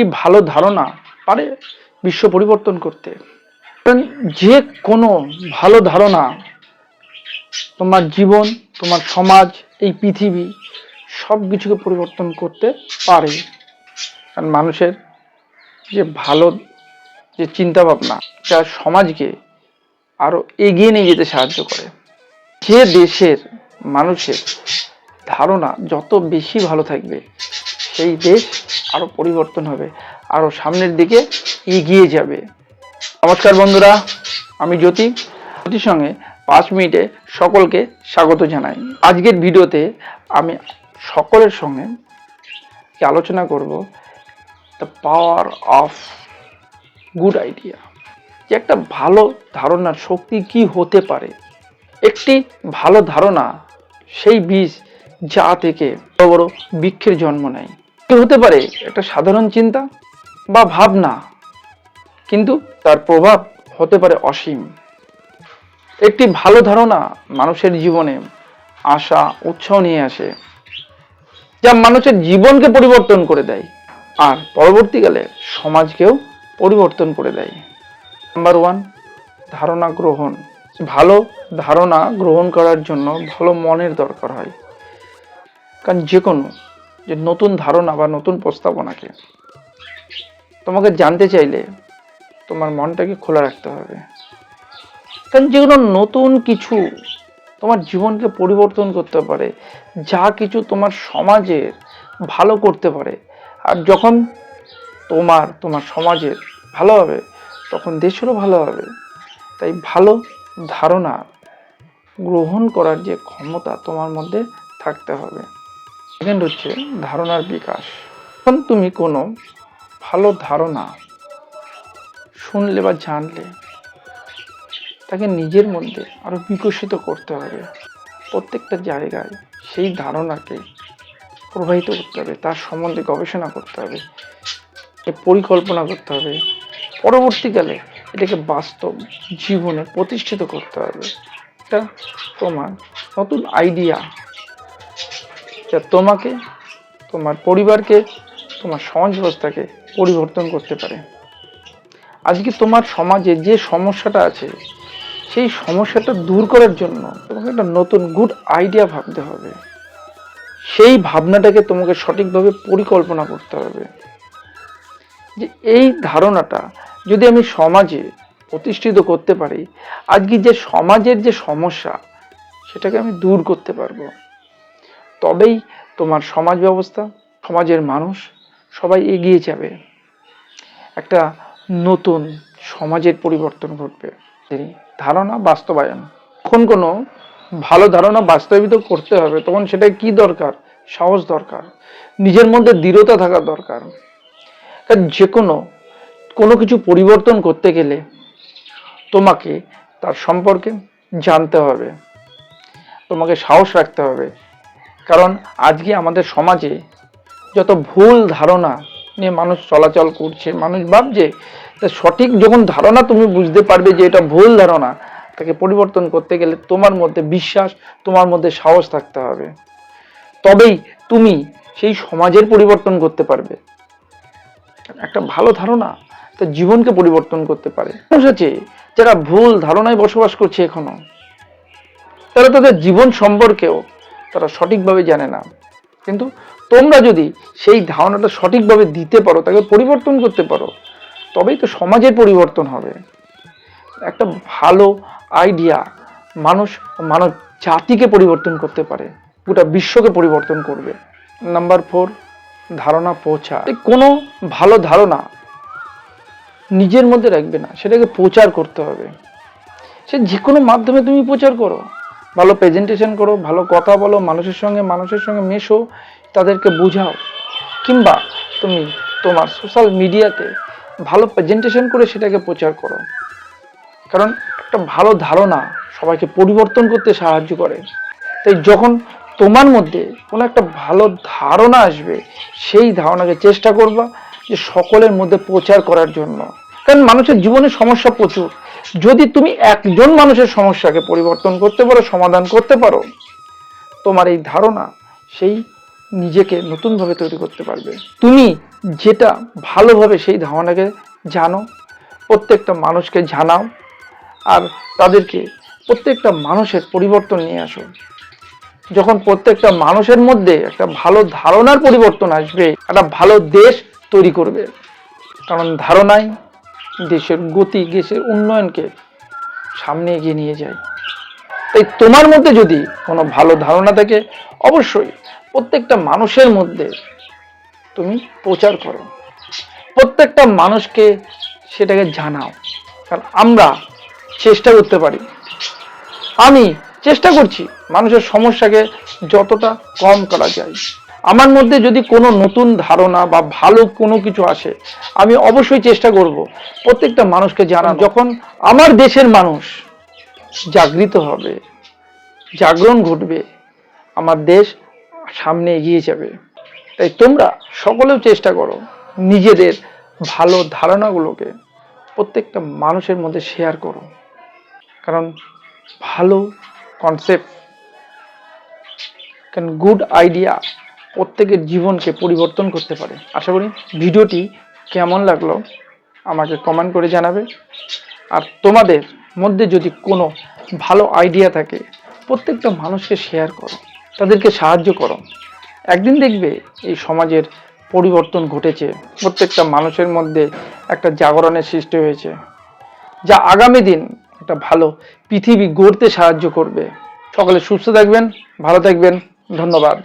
একটি ভালো ধারণা পারে বিশ্ব পরিবর্তন করতে। কারণ যে কোনো ভালো ধারণা তোমার জীবন, তোমার সমাজ, এই পৃথিবী সব কিছুকে পরিবর্তন করতে পারে। কারণ মানুষের যে ভালো যে চিন্তা ভাবনা যা সমাজকে আরও এগিয়ে নিয়ে যেতে সাহায্য করে। যে দেশের মানুষের ধারণা যত বেশি ভালো থাকবে সেই দেশ আরও পরিবর্তন হবে, আরও সামনের দিকে এগিয়ে যাবে। নমস্কার বন্ধুরা, আমি জ্যোতি। জ্যোতির সঙ্গে পাঁচ মিনিটে সকলকে স্বাগত জানাই। আজকের ভিডিওতে আমি সকলের সঙ্গে আলোচনা করব the power of good idea যে একটা ভালো ধারণার শক্তি কি হতে পারে? একটি ভালো ধারণা, সেই বীজ যা থেকে বড় বড় বৃক্ষের জন্ম নেয়। কি হতে পারে, একটা সাধারণ চিন্তা বা ভাবনা, কিন্তু তার প্রভাব হতে পারে অসীম। একটি ভালো ধারণা মানুষের জীবনে আশা, উৎসাহ নিয়ে আসে, যা মানুষের জীবনকে পরিবর্তন করে দেয়, আর পরবর্তীকালে সমাজকেও পরিবর্তন করে দেয়। নাম্বার ওয়ান ধারণা গ্রহণ। ভালো ধারণা গ্রহণ করার জন্য ভালো মনের দরকার হয়। কারণ যে কোনো যে নতুন ধারণা বা নতুন প্রস্তাবনাকে। তোমাকে জানতে চাইলে তোমার মনটাকে খোলা রাখতে হবে। কারণ যে কোনো নতুন কিছু তোমার জীবনকে পরিবর্তন করতে পারে, যা কিছু তোমার সমাজের ভালো করতে পারে। আর যখন তোমার তোমার সমাজের ভালো হবে, তখন দেশেরও ভালো হবে। তাই ভালো ধারণা গ্রহণ করার যে ক্ষমতা তোমার মধ্যে থাকতে হবে। সেকেন্ড হচ্ছে ধারণার বিকাশ। যখন তুমি কোনো ভালো ধারণা শুনলে বা জানলে, তাকে নিজের মধ্যে আরও বিকশিত করতে হবে। প্রত্যেকটা জায়গায় সেই ধারণাকে প্রবাহিত করতে হবে, তার সম্বন্ধে গবেষণা করতে হবে পরিকল্পনা করতে হবে। পরবর্তীকালে এটাকে বাস্তব জীবনে প্রতিষ্ঠিত করতে হবে। এটা তোমার নতুন আইডিয়া যা তোমাকে, তোমার পরিবারকে, তোমার সমাজ ব্যবস্থাকে পরিবর্তন করতে পারে। আজকে তোমার সমাজে যে সমস্যাটা আছে, সেই সমস্যাটা দূর করার জন্য তোমাকে একটা নতুন গুড আইডিয়া ভাবতে হবে। সেই ভাবনাটাকে তোমাকে সঠিকভাবে পরিকল্পনা করতে হবে। যে এই ধারণাটা যদি আমি সমাজে প্রতিষ্ঠিত করতে পারি, আজকে যে সমাজের যে সমস্যা, সেটাকে আমি দূর করতে পারব। তবেই তোমার সমাজ ব্যবস্থা, সমাজের মানুষ সবাই এগিয়ে যাবে। একটা নতুন সমাজের পরিবর্তন ঘটবে। ধারণা বাস্তবায়ন। যখন কোনো ভালো ধারণা বাস্তবিত করতে হবে, তখন সেটা কি দরকার? সাহস দরকার। নিজের মধ্যে দৃঢ়তা থাকা দরকার। যে কোনো কোনো কিছু পরিবর্তন করতে গেলে তোমাকে তার সম্পর্কে জানতে হবে। তোমাকে সাহস রাখতে হবে। কারণ আজকে আমাদের সমাজে যত ভুল ধারণা নিয়ে মানুষ চলাচল করছে, মানুষ ভাবছে সঠিক যখন ধারণা তুমি বুঝতে পারবে যে এটা ভুল ধারণা, তাকে পরিবর্তন করতে গেলে তোমার মধ্যে বিশ্বাস, তোমার মধ্যে সাহস থাকতে হবে। তবেই তুমি সেই সমাজের পরিবর্তন করতে পারবে। একটা ভালো ধারণা তার জীবনকে পরিবর্তন করতে পারে। মানুষ আছে যারা ভুল ধারণায় বসবাস করছে এখনও, তারা তাদের জীবন সম্পর্কেও তারা সঠিকভাবে জানে না। কিন্তু তোমরা যদি সেই ধারণাটা সঠিকভাবে দিতে পারো, তাকে পরিবর্তন করতে পারো, তবেই তো সমাজের পরিবর্তন হবে। একটা ভালো আইডিয়া মানুষ, মানব জাতিকে পরিবর্তন করতে পারে, গোটা বিশ্বকে পরিবর্তন করবে। নাম্বার ফোর ধারণা পৌঁছা কোনো ভালো ধারণা নিজের মধ্যে রাখবে না, সেটাকে প্রচার করতে হবে। সে যে কোনো মাধ্যমে তুমি প্রচার করো। ভালো প্রেজেন্টেশন করো, ভালো কথা বলো, মানুষের সঙ্গে মানুষের সঙ্গে মেশো, তাদেরকে বোঝাও। কিংবা তুমি তোমার সোশ্যাল মিডিয়াতে ভালো প্রেজেন্টেশন করে সেটাকে প্রচার করো। কারণ একটা ভালো ধারণা সবাইকে পরিবর্তন করতে সাহায্য করে। তাই যখন তোমার মধ্যে কোনো একটা ভালো ধারণা আসবে, সেই ধারণাকে চেষ্টা করবা যে সকলের মধ্যে প্রচার করার জন্য। কারণ মানুষের জীবনে সমস্যা প্রচুর। যদি তুমি একজন মানুষের সমস্যাকে পরিবর্তন করতে পারো, সমাধান করতে পারো, তোমার এই ধারণা সেই নিজেকে নতুনভাবে তৈরি করতে পারবে। তুমি যেটা ভালোভাবে সেই ধারণাকে জানো, প্রত্যেকটা মানুষকে জানাও আর তাদেরকে প্রত্যেকটা মানুষের পরিবর্তন নিয়ে আসো। যখন প্রত্যেকটা মানুষের মধ্যে একটা ভালো ধারণার পরিবর্তন আসবে, একটা ভালো দেশ তৈরি করবে। কারণ ধারণাই দেশের গতি, দেশের উন্নয়নকে সামনে এগিয়ে নিয়ে যায়। তাই তোমার মধ্যে যদি কোনো ভালো ধারণা থাকে, অবশ্যই প্রত্যেকটা মানুষের মধ্যে তুমি প্রচার করো। প্রত্যেকটা মানুষকে সেটাকে জানাও, কারণ আমরা চেষ্টা করতে পারি। আমি চেষ্টা করছি মানুষের সমস্যাকে যতটা কম করা যায়। আমার মধ্যে যদি কোনো নতুন ধারণা বা ভালো কোনো কিছু আসে, আমি অবশ্যই চেষ্টা করব প্রত্যেকটা মানুষকে জানানো। যখন আমার দেশের মানুষ জাগৃত হবে, জাগরণ ঘটবে, আমার দেশ সামনে এগিয়ে যাবে। তাই তোমরা সকলেও চেষ্টা করো নিজেদের ভালো ধারণাগুলোকে প্রত্যেকটা মানুষের মধ্যে শেয়ার করো। কারণ ভালো কনসেপ্ট কারণ গুড আইডিয়া প্রত্যেকের জীবনকে পরিবর্তন করতে পারে। আশা করি ভিডিওটি কেমন লাগল আমাকে কমেন্ট করে জানাবে। আর তোমাদের মধ্যে যদি কোনো ভালো আইডিয়া থাকে, প্রত্যেকটা মানুষকে শেয়ার করো, তাদেরকে সাহায্য করো। একদিন দেখবে এই সমাজের পরিবর্তন ঘটেছে। প্রত্যেকটা মানুষের মধ্যে একটা জাগরণের সৃষ্টি হয়েছে, যা আগামী দিন একটা ভালো পৃথিবী গড়তে সাহায্য করবে। সকলে সুস্থ থাকবেন, ভালো থাকবেন, ধন্যবাদ।